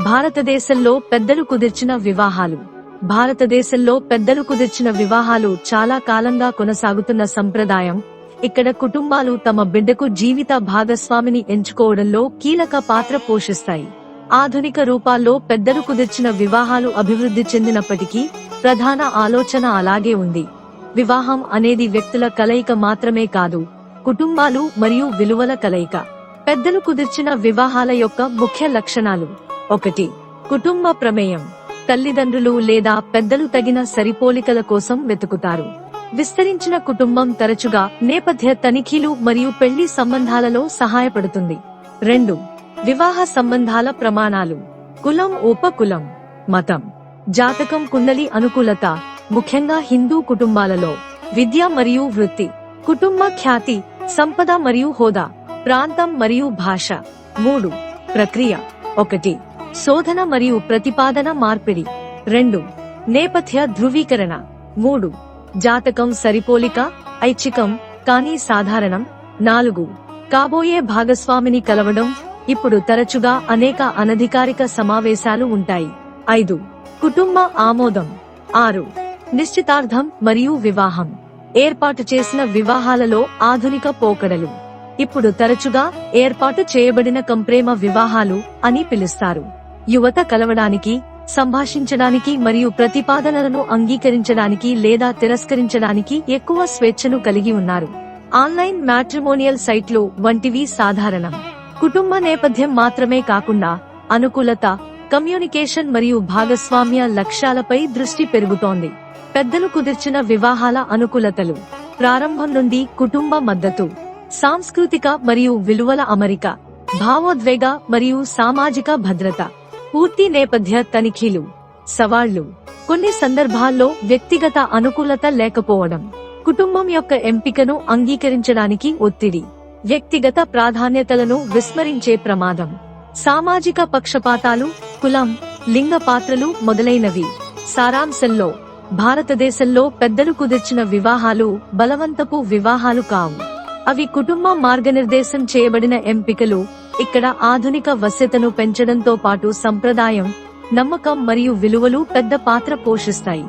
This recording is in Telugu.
భారతదేశంలో పెద్దలు కుదిర్చిన వివాహాలు. భారతదేశంలో పెద్దలు కుదిర్చిన వివాహాలు చాలా కాలంగా కొనసాగుతున్న సంప్రదాయం. ఇక్కడ కుటుంబాలు తమ బిడ్డకు జీవిత భాగస్వామిని ఎంచుకోవడంలో కీలక పాత్ర పోషిస్తాయి. ఆధునిక రూపాల్లో పెద్దలు కుదిర్చిన వివాహాలు అభివృద్ధి చెందినప్పటికీ ప్రధాన ఆలోచన అలాగే ఉంది. వివాహం అనేది వ్యక్తుల కలయిక మాత్రమే కాదు కుటుంబాలు మరియు విలువల కలయిక. పెద్దలు కుదిర్చిన వివాహాల యొక్క ముఖ్య లక్షణాలు. ఒకటి. కుటుంబ ప్రమేయం. తల్లిదండ్రులు లేదా పెద్దలు తగిన సరిపోలికల కోసం వెతుకుతారు. విస్తరించిన కుటుంబం తరచుగా నేపథ్య తనిఖీలు మరియు పెళ్ళి సంబంధాలలో సహాయపడుతుంది. రెండు. వివాహ సంబంధాల ప్రమాణాలు. కులం ఉపకులం. మతం. జాతకం కుండలి అనుకూలత. ముఖ్యంగా హిందూ కుటుంబాలలో. విద్య మరియు వృత్తి. కుటుంబ ఖ్యాతి సంపద మరియు హోదా. ప్రాంతం మరియు భాష. మూడు. ప్రక్రియ. ఒకటి. శోధన మరియు ప్రతిపాదన మార్పిడి. రెండు నేపథ్య ధృవీకరణ. మూడు జాతకం సరిపోలిక ఐచ్ఛికం కానీ సాధారణం. నాలుగు కాబోయే భాగస్వామిని కలవడం. ఇప్పుడు తరచుగా అనేక అనధికారిక సమావేశాలు ఉంటాయి. ఐదు కుటుంబ ఆమోదం. ఆరు నిశ్చితార్థం మరియు వివాహం. ఏర్పాటు చేసిన వివాహాలలో ఆధునిక పోకడలు. ఇప్పుడు తరచుగా ఏర్పాటు చేయబడిన కంప్రేమ వివాహాలు అని పిలుస్తారు. యువత కలవడానికి సంభాషించడానికి మరియు ప్రతిపాదనలను అంగీకరించడానికి లేదా తిరస్కరించడానికి ఎక్కువ స్వేచ్ఛను కలిగి ఉన్నారు. ఆన్లైన్ మ్యాట్రిమోనియల్ సైట్లు వంటివి సాధారణం. కుటుంబ నేపథ్యం మాత్రమే కాకుండా అనుకూలత కమ్యూనికేషన్ మరియు భాగస్వామ్య లక్ష్యాలపై దృష్టి పెరుగుతోంది. పెద్దలు కుదిర్చిన వివాహాల అనుకూలతలు. ప్రారంభం నుండి కుటుంబ మద్దతు సాంస్కృతిక మరియు విలువల అమరిక భావోద్వేగ మరియు సామాజిక భద్రత. పూర్తి నేపథ్య తనిఖీలు సవాళ్ళు కొన్ని సందర్భాల్లో వ్యక్తిగత అనుకూలత లేకపోవడం కుటుంబం యొక్క ఎంపికను అంగీకరించడానికి ఒత్తిడి వ్యక్తిగత ప్రాధాన్యతలను విస్మరించే ప్రమాదం సామాజిక పక్షపాతాలు కులం లింగ పాత్రలు మొదలైనవి. సారాంశంలో భారతదేశంలో పెద్దలు కుదిర్చిన వివాహాలు బలవంతపు వివాహాలు కావు. అవి కుటుంబ మార్గనిర్దేశం చేయబడిన ఎంపికలు ఇక్కడ ఆధునిక వశ్యతను పెంచడంతో పాటు సంప్రదాయం నమ్మకం మరియు విలువలు పెద్ద పాత్ర పోషిస్తాయి.